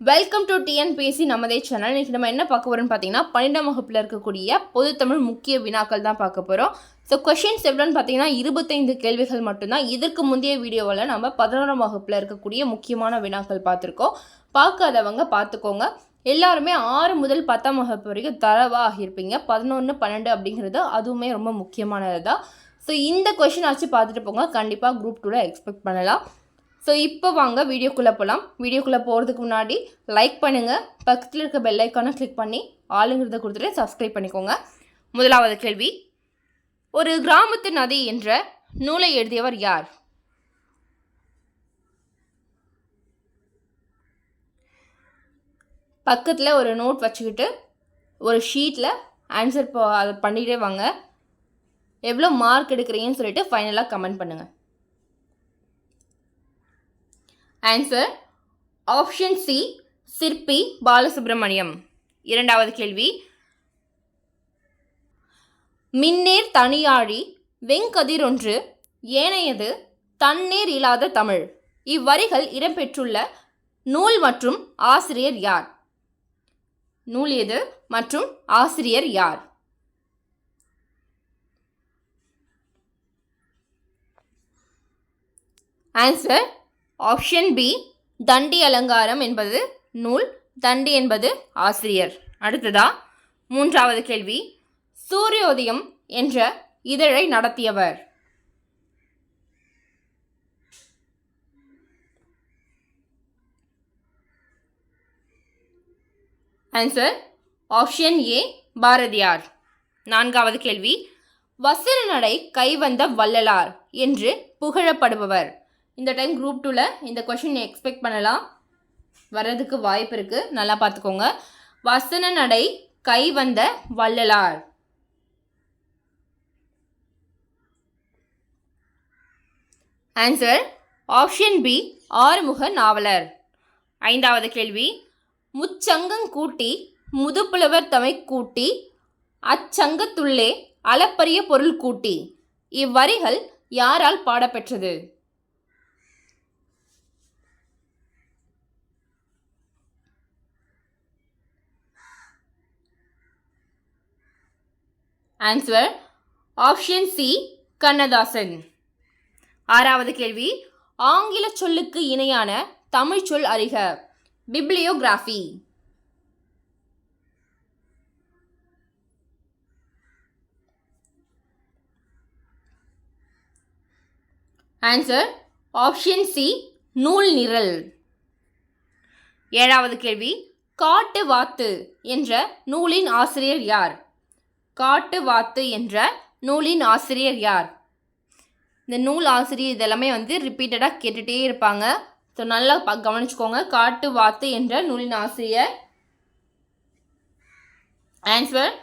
Welcome to TNPSC Namathe channel இன்றைக்கி நம்ம என்ன பார்க்க போகிறோம்னு பார்த்தீங்கன்னா பன்னெண்டாம் வகுப்பில் இருக்கக்கூடிய பொதுத்தமிழ் முக்கிய வினாக்கள் தான் பார்க்க போகிறோம் ஸோ கொஷின்ஸ் எவ்வளோன்னு பார்த்தீங்கன்னா இருபத்தைந்து கேள்விகள் மட்டும்தான். இதற்கு முந்தைய வீடியோவில் நம்ம பதினோராம் வகுப்பில் இருக்கக்கூடிய முக்கியமான வினாக்கள் பார்த்துருக்கோம். பார்க்காதவங்க பார்த்துக்கோங்க. எல்லாருமே ஆறு முதல் பத்தாம் வகுப்பு வரைக்கும் தரவாக ஆகியிருப்பீங்க. பதினொன்று பன்னெண்டு அப்படிங்கிறது அதுவுமே ரொம்ப முக்கியமானது தான் ஸோ இந்த கொஷின் ஆச்சு பார்த்துட்டு போங்க. கண்டிப்பாக குரூப் டூவில் எக்ஸ்பெக்ட் பண்ணலாம். ஸோ இப்போ வாங்க வீடியோக்குள்ளே போகலாம் வீடியோக்குள்ளே போகிறதுக்கு முன்னாடி லைக் பண்ணுங்கள் பக்கத்தில் இருக்க பெல் ஐக்கானை கிளிக் பண்ணி ஆளுங்கிறத கொடுத்துட்டு சப்ஸ்கிரைப் பண்ணிக்கோங்க. முதலாவது கேள்வி. ஒரு கிராமத்து நதி என்ற நூலை எழுதியவர் யார்? பக்கத்தில் ஒரு நோட் வச்சுக்கிட்டு ஒரு ஷீட்டில் ஆன்சர் அதை பண்ணிகிட்டே வாங்க. எவ்வளோ மார்க் எடுக்கிறீங்கன்னு சொல்லிட்டு ஃபைனலாக கமெண்ட் பண்ணுங்கள் ஆன்சர் ஆப்ஷன் சி சிற்பி பாலசுப்ரமணியம் இரண்டாவது கேள்வி. மின்னேர் தனியாழி வெங்கதிரொன்று ஏனையது தண்ணீர் இல்லாத தமிழ். இவ்வரிகள் இடம்பெற்றுள்ள நூல் மற்றும் ஆசிரியர் யார்? நூல் எது மற்றும் ஆசிரியர் யார்? ஆன்சர் ஆப்ஷன் பி தண்டி அலங்காரம் என்பது நூல் தண்டி என்பது ஆசிரியர். அடுத்ததா மூன்றாவது கேள்வி சூரியோதயம் என்ற இதழை நடத்தியவர். Answer option A Bharathiyar. நான்காவது கேள்வி வசன நடை கைவந்த வள்ளலார் என்று புகழப்படுபவர். இந்த டைம் குரூப் டூவில் இந்த கொஷின் எக்ஸ்பெக்ட் பண்ணலாம். வர்றதுக்கு வாய்ப்பு இருக்குது நல்லா பார்த்துக்கோங்க. வசன நடை கை வந்த Vallalar. Answer option B Arumuga Navalar. ஐந்தாவது கேள்வி முச்சங்கம் கூட்டி முதுப்புலவர் தமை கூட்டி அச்சங்கத்துள்ளே அளப்பரிய பொருள் கூட்டி. இவ்வரிகள் யாரால் பாடப்பெற்றது? ஆன்சர் ஆப்ஷன் சி கண்ணதாசன் ஆறாவது கேள்வி ஆங்கில சொல்லுக்கு இணையான தமிழ் சொல் அறிக. பிப்ளியோகிராஃபி ஆன்சர் ஆப்ஷன் சி நூல் நிரல். ஏழாவது கேள்வி காட்டு வாத்து என்ற நூலின் ஆசிரியர் யார்? காட்டு வாத்து என்ற நூலின் ஆசிரியர் யார்? இந்த நூல் ஆசிரியர் இதெல்லாமே வந்து ரிப்பீட்டடாக கேட்டுகிட்டே இருப்பாங்க. ஸோ நல்லா ப கவனிச்சுக்கோங்க. காட்டு வாத்து என்ற நூலின் ஆசிரியர் ஆன்சர்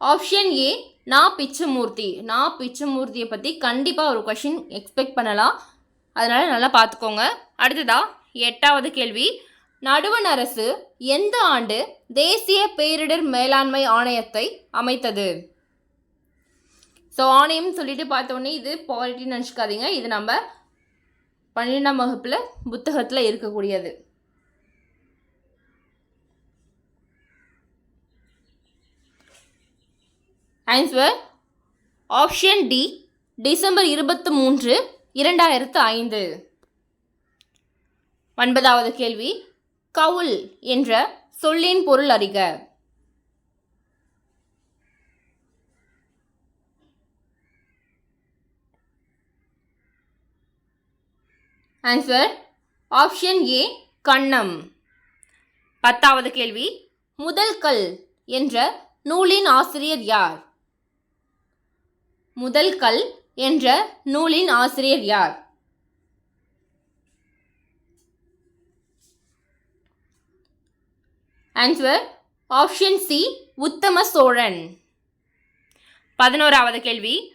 ஆப்ஷன் ஏ நா பிச்சமூர்த்தி. நா பிச்சமூர்த்தியை பற்றி கண்டிப்பாக ஒரு கொஷின் எக்ஸ்பெக்ட் பண்ணலாம். அதனால் நல்லா பார்த்துக்கோங்க. அடுத்ததா எட்டாவது கேள்வி. நடுவண் அரசு எந்த ஆண்டு தேசிய பேரிடர் மேலாண்மை ஆணையத்தை அமைத்தது? ஸோ ஆணையம் சொல்லிட்டு பார்த்தோன்னே இது பாலிட்டின்னு நினச்சிக்காதீங்க. இது நம்ம பன்னிரெண்டாம் வகுப்பில் புத்தகத்தில் இருக்கக்கூடியது. ஆன்சர் ஆப்ஷன் டி டிசம்பர் இருபத்தி மூன்று இரண்டாயிரத்து ஐந்து. ஒன்பதாவது கேள்வி. கவுல் என்ற சொல்லின் பொருள் அறிக. ஆன்சர் ஆப்ஷன் ஏ கண்ணம். பத்தாவது கேள்வி. முதல் கல் என்ற நூலின் ஆசிரியர் யார்? முதல் கல் என்ற நூலின் ஆசிரியர் யார்? ஆன்சர் ஆப்ஷன் சி உத்தம சோழன். பதினோராவது கேள்வி.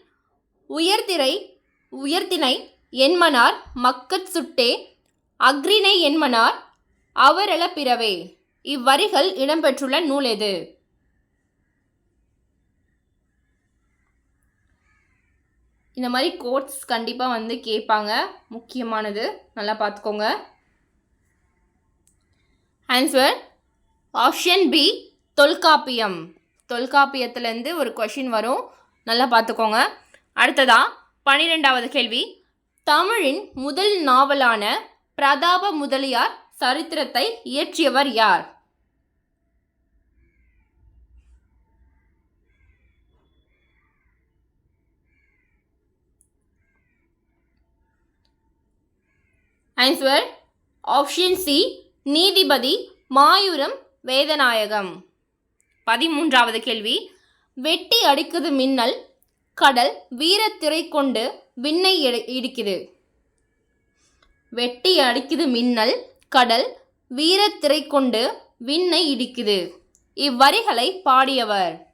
உயர்திரை உயர்த்தினை என்மனார் மக்கட் சுட்டே அக்ரிணை என்மனார் அவரள பிறவே. இவ்வரிகள் இடம்பெற்றுள்ள நூல் எது? இந்த மாதிரி கோட்ஸ் கண்டிப்பாக வந்து கேட்பாங்க. முக்கியமானது நல்லா பார்த்துக்கோங்க. Answer option B Tolkappiyam. தொல்காப்பியத்துலேருந்து ஒரு கொஷின் வரும். நல்லா பார்த்துக்கோங்க. அடுத்ததா பன்னிரெண்டாவது கேள்வி. தமிழின் முதல் நாவலான பிரதாப முதலியார் சரித்திரத்தை இயற்றியவர் யார்? ஆன்சர் ஆப்ஷன் சி நீதிபதி மாயூரம் வேதநாயகம். பதிமூன்றாவது கேள்வி. வெட்டி அடிக்குது மின்னல் கடல் வீரத்திரை கொண்டு விண்ணை இடி- இடிக்குது. வெட்டி அடிக்குது மின்னல் கடல் வீரத்திரை கொண்டு விண்ணை இடிக்குது. இவ்வரிகளை பாடியவர்.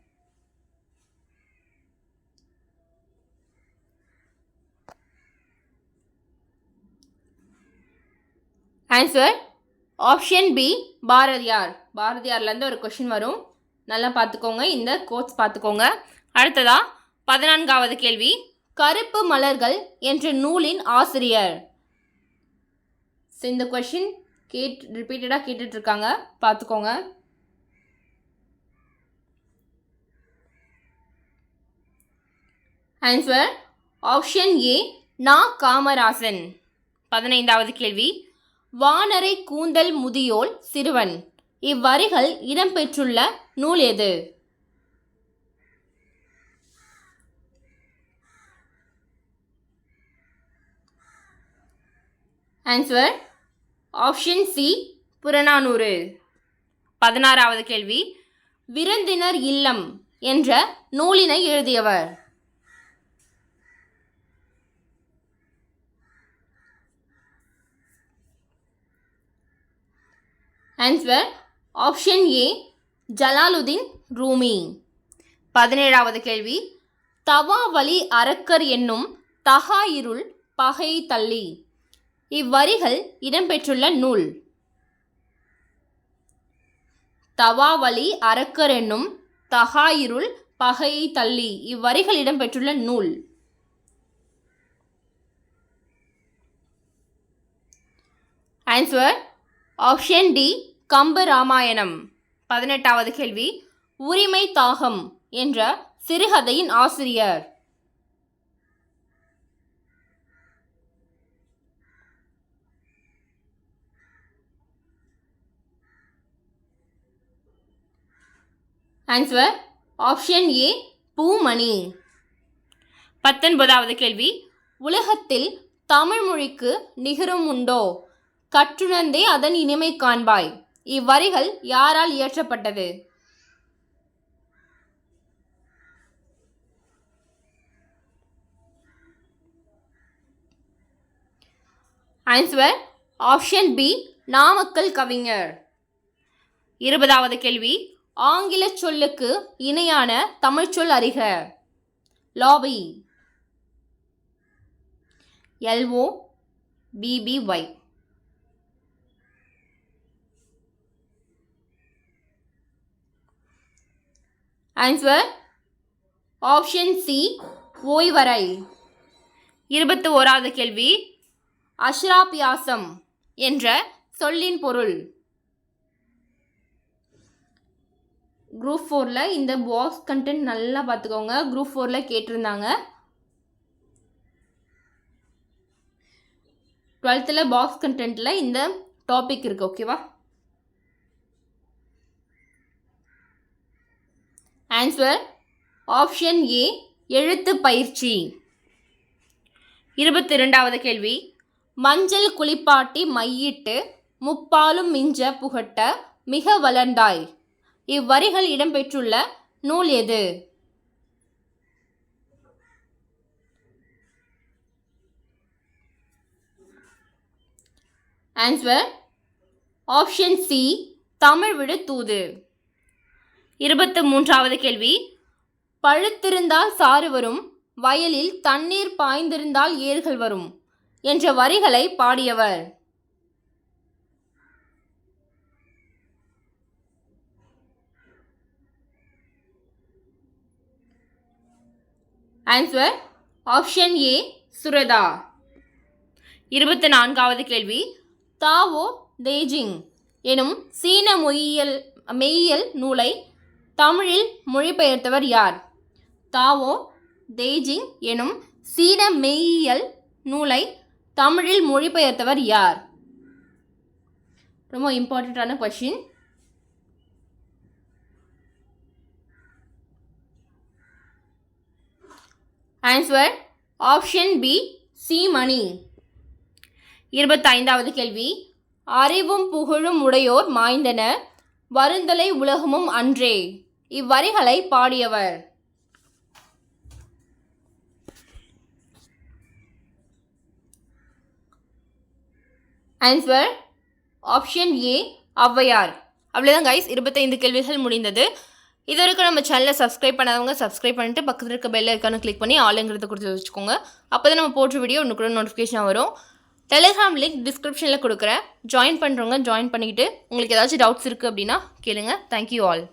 Answer option B Bharathiyar. பாரதியார்லேருந்து ஒரு கொஷின் வரும். நல்லா பார்த்துக்கோங்க. இந்த கோட்ஸ் பார்த்துக்கோங்க. அடுத்ததா பதினான்காவது கேள்வி. கருப்பு மலர்கள் என்ற நூலின் ஆசிரியர். So, இந்த கொஷின் கேட் ரிப்பீட்டடாக கேட்டுட்ருக்காங்க. பார்த்துக்கோங்க. ஆன்சர் ஆப்ஷன் ஏ நா காமராசன். பதினைந்தாவது கேள்வி. வானரை கூந்தல் முதியோல் சிறுவன். இவ்வரிகள் இடம்பெற்றுள்ள நூல் எது? Answer option C Purananuru. பதினாறாவது கேள்வி. விருந்தினர் இல்லம் என்ற நூலினை எழுதியவர். Answer option A Jalaluddin Rumi பதினேழாவது கேள்வி. தவாவலி அரக்கர் என்னும் தகா இருள் பகை தள்ளி. இவ்வரிகள் இடம்பெற்றுள்ள நூல். தவாவலி அரக்கர் என்னும் தகா இருள் பகையை தள்ளி. இவ்வரிகள் இடம்பெற்றுள்ள நூல். ஆன்சர் ஆப்ஷன் டி கம்பு ராமாயணம். பதினெட்டாவது கேள்வி உரிமை தாகம் என்ற சிறுகதையின் ஆசிரியர். Answer option A Poomani. பத்தொன்பதாவது கேள்வி உலகத்தில் தமிழ் மொழிக்கு நிகரும் உண்டோ கற்றுணர்ந்தே அதன் இனிமை காண்பாய். இவ்வரிகள் யாரால் இயற்றப்பட்டது? ஆன்சர் ஆப்ஷன் பி நாமக்கல் கவிஞர். இருபதாவது கேள்வி ஆங்கில சொல்லுக்கு இணையான தமிழ்ச்சொல் அறிக. Lobby L O B B Y answer option C ஓய்வரை இருபத்தி ஓராவது கேள்வி. அஷ்ராபியாசம் என்ற சொல்லின் பொருள். குரூப் ஃபோரில் இந்த பாக்ஸ் கண்டென்ட் நல்லா பார்த்துக்கோங்க. குரூப் ஃபோரில் கேட்டிருந்தாங்க. டுவெல்த்தில் பாக்ஸ் கண்டென்ட்டில் இந்த டாபிக் இருக்குது ஓகேவா ஆன்சர் ஆப்ஷன் ஏ எழுத்து பயிற்சி. இருபத்தி ரெண்டாவது கேள்வி. மஞ்சள் குளிப்பாட்டி மையிட்டு முப்பாலும் மிஞ்ச புகட்ட மிக வளர்ந்தாய். இவ்வரிகள் இடம்பெற்றுள்ள நூல் எது? ஆன்சர் ஆப்ஷன் சி தமிழ் விடு தூது. இருபத்து மூன்றாவது கேள்வி. பழுத்திருந்தால் சாறு வரும் வயலில் தண்ணீர் பாய்ந்திருந்தால் ஏர்கள் வரும் என்ற வரிகளை பாடியவர். Answer option A Suradha. இருபத்தி நான்காவது கேள்வி. தாவோ தேஜிங் எனும் சீன மொழியியல் மெய்யியல் நூலை தமிழில் மொழிபெயர்த்தவர் யார்? தாவோ தேஜிங் எனும் சீன மெய்யியல் நூலை தமிழில் மொழிபெயர்த்தவர் யார்? ரொம்ப இம்பார்ட்டண்ட்டான question answer option B C Mani. இருபத்தைந்தாவது கேள்வி. அறிவும் புகழும் உடையோர் மாய்ந்தன வருந்தலை உலகமும் அன்றே. இவ்வரிகளை பாடியவர். Answer option A Avvaiyar. அவ்வளோதான் கைஸ் இருபத்தைந்து கேள்விகள் முடிந்தது. இது வரைக்கும் நம்ம சேனலை சப்ஸ்கிரைப் பண்ணாதவங்க சப்ஸ்கிரைப் பண்ணிட்டு பக்கத்தில் இருக்க பெல் ஐக்கானு கிளிக் பண்ணி ஆளுங்கிறத கொடுத்து வச்சுக்கோங்க. அப்போ தான் நம்ம போட்ட வீடியோ ஒன்று கூட நோட்டிஃபிகேஷன் வரும். டெலிகிராம் லிங்க் டிஸ்கிரிப்ஷனில் கொடுக்குறேன். ஜாயின் பண்ணுறவங்க ஜாயின் பண்ணிக்கிட்டு உங்களுக்கு ஏதாச்சும் டவுட்ஸ் இருக்குது அப்படின்னா கேளுங்க. Thank you all